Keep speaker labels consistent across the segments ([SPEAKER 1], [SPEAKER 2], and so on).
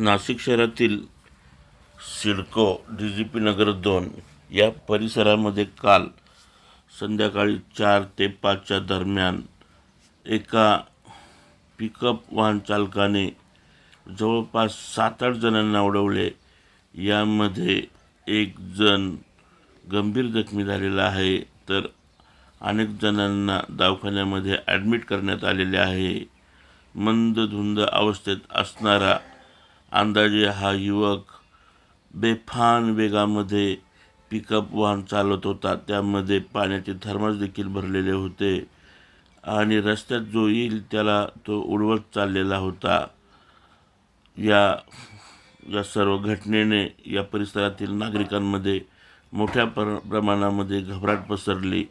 [SPEAKER 1] नाशिक शहरातील CIDCO D G P Nagar दोन या परिसरामध्ये काल संध्याकाळी चार ते पाचच्या दरम्यान एका पिकअप वाहन चालकाने जवळपास सात आठ जणांना उडवले. यामध्ये एक जण गंभीर जखमी झालेला आहे तर अनेक जणांना दवाखान्यामध्ये ॲडमिट करण्यात आलेले आहे. मंदधुंद अवस्थेत असणारा अंदाजे हा युवक बेफान वेगामध्ये पिकअप वाहन चालत होता. त्यामध्ये पाण्याचे थर्मस देखील भरलेले होते आणि रस्त्यात जो येईल त्याला तो उडवत चाललेला होता. या या सर्व घटनेने या परिसरातील नागरिकांमध्ये मोठ्या प्र प्रमाणामध्ये घबराट पसरली.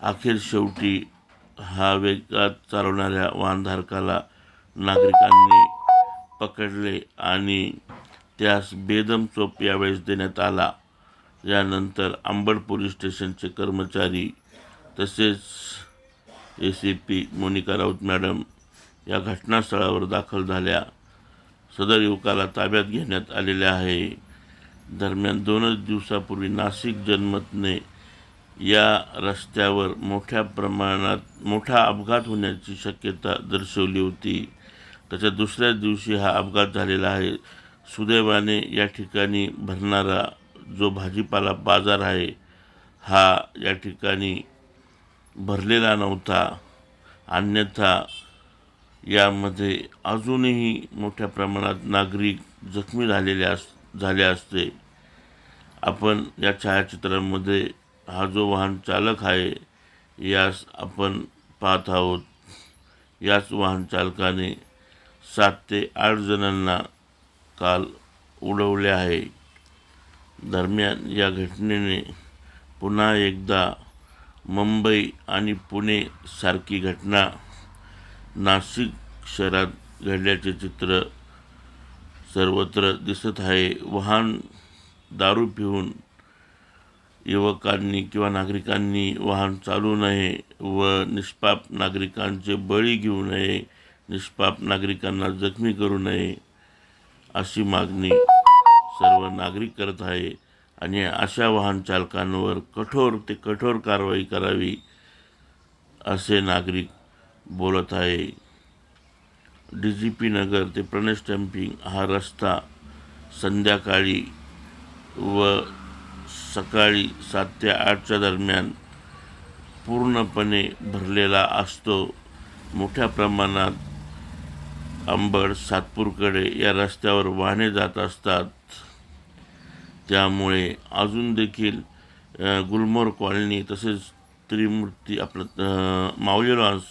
[SPEAKER 1] अखेर शेवटी हा वेगात चालवणाऱ्या वाहनधारकाला नागरिकांनी पकडले आणि त्यास बेदम चोप यावेळेस देण्यात आला. यानंतर आंबड पोलीस स्टेशनचे कर्मचारी तसेच A C P Monika Raut madam या घटनास्थळावर दाखल झाल्या. सदर युवकाला ताब्यात घेण्यात आलेले आहे. दरम्यान दोनच दिवसापूर्वी नाशिक जनमतने या रस्त्यावर मोठ्या प्रमाणात मोठा अपघात होण्याची शक्यता दर्शवली होती. त्याच्या दुसऱ्याच दिवशी हा अपघात झालेला आहे. सुदैवाने या ठिकाणी भरणारा जो भाजीपाला बाजार आहे हा या ठिकाणी भरलेला नव्हता. अन्यथा यामध्ये अजूनही मोठ्या प्रमाणात नागरिक जखमी झालेले अस झाले असते. आपण या छायाचित्रांमध्ये हा जो वाहन चालक आहे यास आपण पाहत आहोत. याच वाहन चालकाने सात ते आठ जणांना काल उडवले आहे. दरम्यान या घटनेने पुन्हा एकदा मुंबई आणि पुणे सारखी घटना नाशिक शहरात घडल्याचे चित्र सर्वत्र दिसत आहे. वाहन दारू पिऊन युवकांनी किंवा नागरिकांनी वाहन चालू नये व निष्पाप नागरिकांचे बळी घेऊ नये निष्पाप नागरिकांना जखमी करू नये अशी मागणी सर्व नागरिक करत आहे. आणि अशा वाहन चालकांवर कठोर ते कठोर कारवाई करावी असे नागरिक बोलत आहे. डी जी पी नगर ते प्रणय स्टॅम्पिंग हा रस्ता संध्याकाळी व सकाळी सात ते आठच्या दरम्यान पूर्णपणे भरलेला असतो. मोठ्या प्रमाणात अंबड सातपूरकडे या रस्त्यावर वाहने जात असतात. त्यामुळे अजून देखील गुलमोर कॉलनी तसेच त्रिमूर्ती आपलं माऊली लॉन्स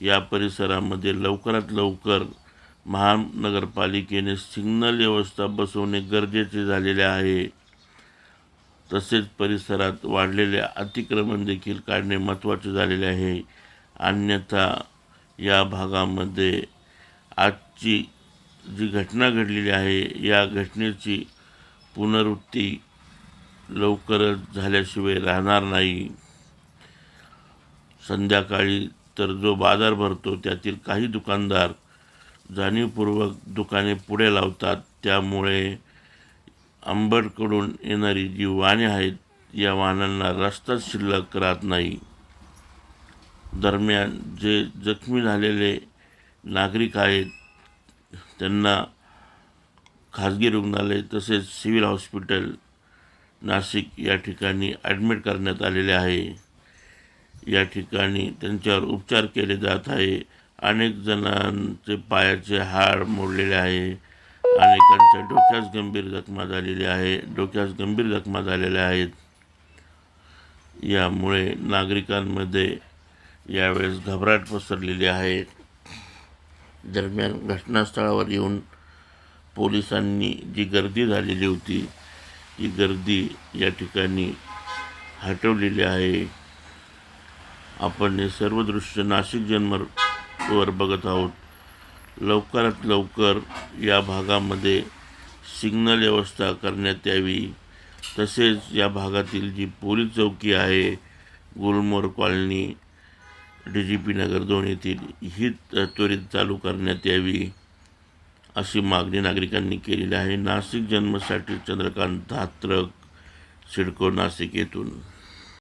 [SPEAKER 1] या परिसरामध्ये लवकरात लवकर महानगरपालिकेने सिग्नल व्यवस्था बसवणे गरजेचे झालेले आहे. तसेच परिसरात वाढलेले अतिक्रमण देखील काढणे महत्त्वाचे झालेले आहे. अन्यथा या भागामध्ये आजची जी घटना घडलेली आहे या घटनेची पुनरुत्ती लवकरच झाल्याशिवाय राहणार नाही. संध्याकाळी तर जो बाजार भरतो त्यातील काही दुकानदार जाणीवपूर्वक दुकाने पुढे लावतात. त्यामुळे आंबडकडून येणारी जी वाहने आहेत या वाहनांना रस्ताच शिल्लक राहत नाही. दरम्यान जे जखमी झालेले नागरिक आहेत त्यांना खाजगी रुग्णालय तसेच सिव्हिल हॉस्पिटल नाशिक या ठिकाणी ॲडमिट करण्यात आलेले आहे. या ठिकाणी त्यांच्यावर उपचार केले जात आहे. अनेक जणांचे पायाचे हाड मोडलेले आहे. अनेकांच्या डोक्यास गंभीर जखमा झालेली आहे डोक्यास गंभीर जखमा झालेल्या आहेत. यामुळे नागरिकांमध्ये यावेळेस घबराट पसरलेली आहे. दरम्यान घटनास्थळावर येऊन पोलिसांनी जी गर्दी झालेली होती ती गर्दी या ठिकाणी हटवलेली आहे. आपण हे सर्व दृश्य नाशिक जन्मवर बघत आहोत. लवकरात लवकर या भागामध्ये सिग्नल व्यवस्था करण्यात यावी. तसेच या भागातील जी पोलीस चौकी आहे Gulmohar colony D G P Nagar दोन येथील ही त्वरित चालू करण्यात यावी अशी मागणी नागरिकांनी केलेली आहे. नाशिक जन्मसाठी चंद्रकांत धात्रक सिडको नाशिक येथून.